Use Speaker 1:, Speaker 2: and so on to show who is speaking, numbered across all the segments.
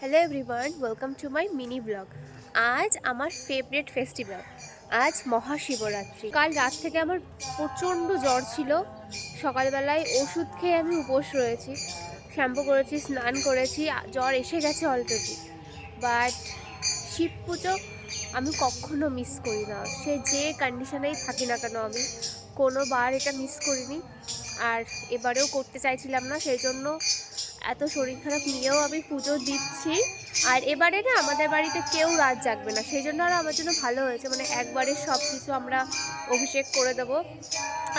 Speaker 1: Hello everyone welcome to my mini blog আজ আমার favourite festival আজ মহাশিবরাত্রি। কাল রাত থেকে আমার প্রচণ্ড জ্বর ছিল। সকালবেলায় ওষুধ খেয়ে আমি উপোস রয়েছি। শ্যাম্পু করেছি, স্নান করেছি জ্বর এসে গেছে অলরেডি বাট শিব পুজো আমি কখনো মিস করি না। সে যে কন্ডিশনেই থাকি না কেন আমি, কোনোবার এটা মিস করিনি। আর এবারেও করতে চাইছিলাম না, সেই জন্য এত শরীর খারাপ নিয়েও আমি পুজো দিচ্ছি। আর এবারে না আমাদের বাড়িতে কেউ রাত জাগবে না, সেই জন্য আর আমার জন্য ভালো হয়েছে। মানে একবারে সব কিছু আমরা অভিষেক করে দেব।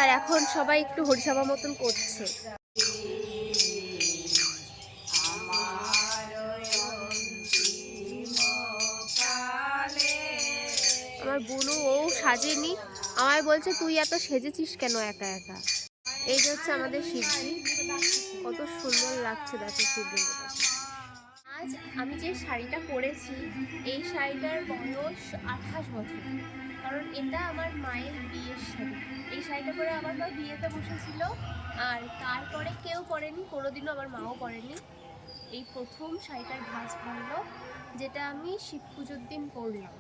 Speaker 1: আর এখন সবাই একটু হরিসভা মতন করছে। আমার বুনু, ও সাজেনি। আমায় বলছে, তুই এত সেজেছিস কেন একা একা? এই যে হচ্ছে আমাদের শিবজি। কত সুন্দর লাগছে দেখো শিবলিঙ্গটা আজ আমি যে শাড়িটা পরেছি, এই শাড়িটার বয়স আঠাশ বছর। কারণ এটা আমার মায়ের বিয়ের শাড়ি। এই শাড়িটা পরে আমার মা বিয়েতে বসেছিল, আর তারপরে কেউ পরেনি, কোনোদিনও আমার মাও পরেনি। এই প্রথম শাড়িটার ভাঁজ ভাঙলো, যেটা আমি শিব পুজোর দিন পরলাম।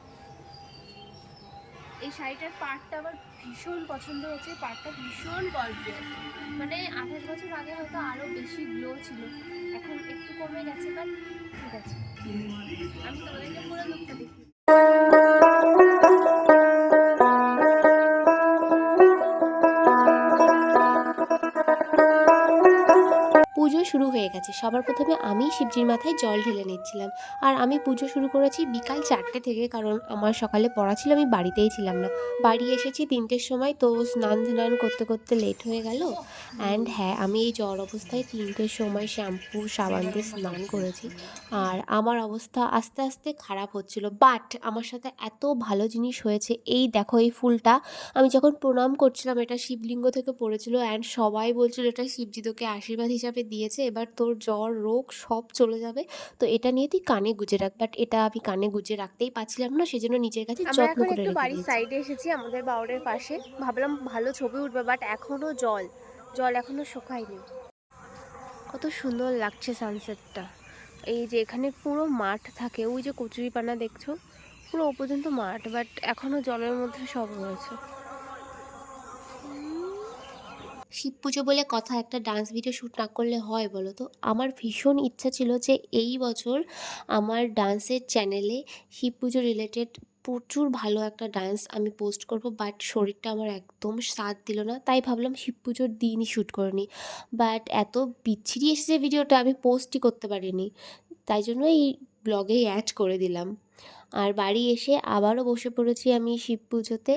Speaker 1: এই শাড়িটার পার্টটা আমার ভীষণ পছন্দ হয়েছে পার্টটা ভীষণ গর্জিয়াস মানে আঠাশ বছর আগে হয়তো আরও বেশি গ্লো ছিল। এখন একটু কমে গেছে বাট ঠিক আছে। আমি তোমাদেরকে পুরো লুকটা দেখি শুরু হয়ে গেছে। সবার প্রথমে আমি শিবজির মাথায় জল ঢেলে নিচ্ছিলাম। আর আমি পুজো শুরু করেছি বিকাল চারটে থেকে, কারণ আমার সকালে পড়া ছিল, আমি বাড়িতেই ছিলাম না। বাড়ি এসেছি তিনটের সময়, তো স্নান ধান করতে করতে লেট হয়ে গেল। অ্যান্ড হ্যাঁ আমি এই জ্বর অবস্থায় তিনটের সময় শ্যাম্পু সাবান দিয়ে স্নান করেছি। আর আমার অবস্থা আস্তে আস্তে খারাপ হচ্ছিল। বাট আমার সাথে এত ভালো জিনিস হয়েছে, এই দেখো এই ফুলটা। আমি যখন প্রণাম করছিলাম, এটা শিবলিঙ্গ থেকে পড়েছিল। অ্যান্ড সবাই বলছিল, এটা শিবজি তোকে আশীর্বাদ হিসাবে দিয়েছে। এবার তোর জ্বর রোগ সব চলে যাবে। তো এটা নিয়ে তুই কানে গুজে রাখ। বাট এটা আমি কানে গুজে রাখতেই পারছিলাম না সেজন্য নিজের কাছে যত্ন করে
Speaker 2: একটু বাড়ির সাইডে এসেছি আমাদের বাউরের পাশে। ভাবলাম ভালো ছবি উঠবে বাট এখনও জল। জল এখনও শুকায়নি। কত সুন্দর লাগছে সানসেটটা এই যে এখানে পুরো মাঠ থাকে ওই যে কচুরিপানা দেখছ? পুরো ও পর্যন্ত মাঠ বাট এখনও জলের মধ্যে সব রয়েছে।
Speaker 1: শিব পুজো বলে কথা একটা ডান্স ভিডিও শ্যুট না করলে হয় বলো তো? আমার ভীষণ ইচ্ছা ছিল যে এই বছর আমার ডান্সের চ্যানেলে শিব পুজো রিলেটেড প্রচুর ভালো একটা ডান্স আমি পোস্ট করব বাট শরীরটা আমার একদম সাথ দিল না, তাই ভাবলাম শিব পুজোর দিনই শ্যুট করে নিই। বাট এত বিচ্ছিরি এসেছে ভিডিওটা আমি পোস্টই করতে পারিনি। তাই জন্য এই ব্লগেই অ্যাড করে দিলাম। আর বাড়ি এসে আবারও বসে পড়েছি আমি শিব পুজোতে।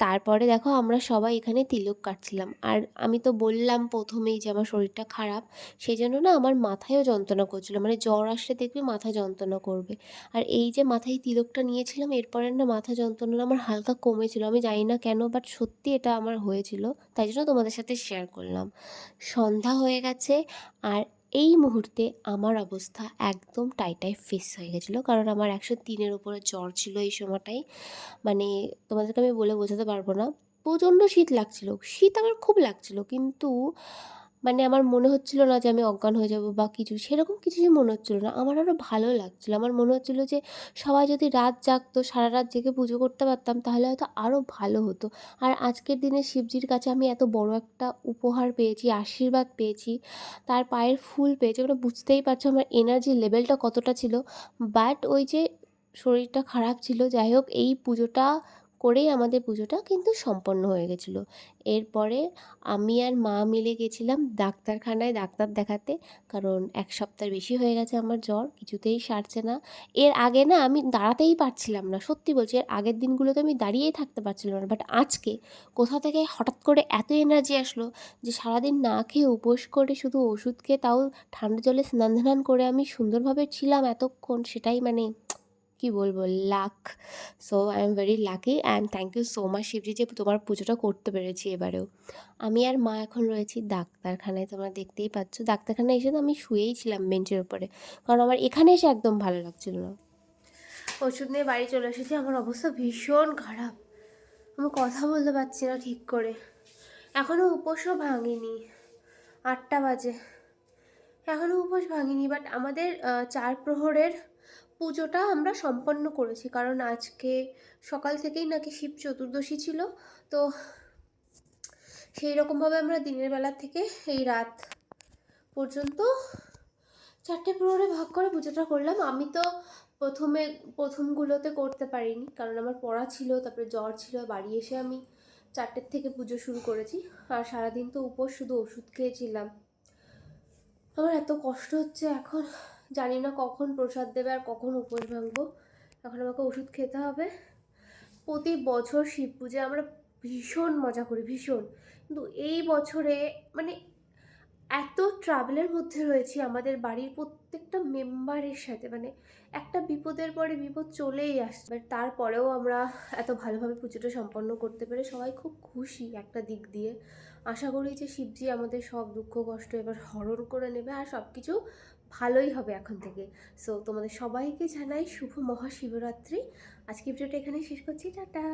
Speaker 1: তারপরে দেখো আমরা সবাই এখানে তিলক কাটছিলাম। আর আমি তো বললাম প্রথমেই যে আমার শরীরটা খারাপ সেই জন্য না আমার মাথায়ও যন্ত্রণা করছিল। মানে জ্বর আসলে দেখবি মাথা যন্ত্রণা করবে। আর এই যে মাথায় তিলকটা নিয়েছিলাম, এরপরে না মাথা যন্ত্রণা আমার হালকা কমেছিল। আমি জানি না কেন বাট সত্যি এটা আমার হয়েছিল। তাই জন্য তোমাদের সাথে শেয়ার করলাম। সন্ধ্যা হয়ে গেছে, আর এই মুহূর্তে আমার অবস্থা একদম টাইটাই ফেস হয়ে গেছিল। কারণ আমার একশো তিনের ওপরে জ্বর ছিল এই সময়টাই মানে তোমাদেরকে আমি বলে বোঝাতে পারব না। প্রচণ্ড শীত লাগছিল। শীত আমার খুব লাগছিল। কিন্তু মানে আমার মনে হচ্ছিল না যে আমি অজ্ঞান হয়ে যাব বা কিছু, সেরকম কিছুই মনে হচ্ছিল না। আমার আরও ভালো লাগছিল। আমার মনে হচ্ছিল যে সবাই যদি রাত জাগতো, সারা রাত জেগে পুজো করতে পারতাম, তাহলে হয়তো আরও ভালো হতো। আর আজকের দিনে শিবজির কাছে আমি এত বড় একটা উপহার পেয়েছি, আশীর্বাদ পেয়েছি, তার পায়ের ফুল পেয়েছি, ওটা বুঝতেই পারছ আমার এনার্জি লেভেলটা কতটা ছিল। বাট ওই যে শরীরটা খারাপ ছিল, যাই হোক, এই পুজোটা করেই আমাদের পুজোটা কিন্তু সম্পন্ন হয়ে গেছিল। এরপরে আমি আর মা মিলে গেছিলাম ডাক্তারখানায় ডাক্তার দেখাতে, কারণ এক সপ্তাহ বেশি হয়ে গেছে আমার জ্বর, কিছুতেই সারছে না। এর আগে না আমি দাঁড়াতেই পারছিলাম না, সত্যি বলছি, এর আগের দিনগুলোতে আমি দাঁড়িয়েই থাকতে পারছিলাম না বাট আজকে কোথা থেকে হঠাৎ করে এত এনার্জি আসলো যে সারাদিন না খেয়ে উপোস করে শুধু ওষুধ খেয়ে তাও ঠান্ডা জলে স্নান ধান করে আমি সুন্দরভাবে ছিলাম এতক্ষণ, সেটাই মানে কি বলব luck so I am very lucky and thank you so much শিবজি যে তোমার পুজোটা করতে পেরেছি এবারেও। আমি আর মা এখন রয়েছি ডাক্তারখানায়, তোমরা দেখতেই পাচ্ছ। ডাক্তারখানায় এসে তো আমি শুয়েই ছিলাম বেঞ্চের উপরে, কারণ আমার এখানে এসে একদম ভালো লাগছিল না।
Speaker 2: ওষুধ নিয়ে বাড়ি চলে এসেছি, আমার অবস্থা ভীষণ খারাপ। আমি কথা বলতে পারছি না ঠিক করে। এখনও উপোসও ভাঙিনি, আটটা বাজে। এখনও উপোস ভাঙিনি বাট আমাদের চার প্রহরের পুজোটা আমরা সম্পন্ন করেছি। কারণ আজকে সকাল থেকেই নাকি শিব চতুর্দশী ছিল। তো সেই রকমভাবে আমরা দিনের বেলা থেকে এই রাত পর্যন্ত চারটে প্রহরে ভাগ করে পুজোটা করলাম। আমি তো প্রথমে, প্রথমগুলোতে করতে পারিনি। কারণ আমার পড়া ছিল, তারপরে জ্বর ছিল, বাড়ি এসে আমি চারটের থেকে পুজো শুরু করেছি। আর সারাদিন তো উপোস শুধু ওষুধ খেয়েছিলাম। আমার এত কষ্ট হচ্ছে এখন। জানি না কখন প্রসাদ দেবে আর কখন উপোস ভাঙবো। এখন আমাকে ওষুধ খেতে হবে। প্রতি বছর শিব পুজো আমরা ভীষণ মজা করি, ভীষণ। কিন্তু এই বছরে মানে এত ট্রাভেলের মধ্যে রয়েছি, আমাদের বাড়ির প্রত্যেকটা মেম্বারের সাথে মানে একটা বিপদের পরে বিপদ চলেই আসছে। But তারপরেও আমরা এত ভালোভাবে পুজোটা সম্পন্ন করতে পেরে সবাই খুব খুশি একটা দিক দিয়ে। আশা করি যে শিবজি আমাদের সব দুঃখ, কষ্ট এবার হরণ করে নেবে আর সব কিছু ভালোই হবে এখন থেকে। সো তোমাদের সবাইকে জানাই শুভ মহাশিবরাত্রি। আজকে ভিডিওটা এখানে শেষ করছি। টাটা!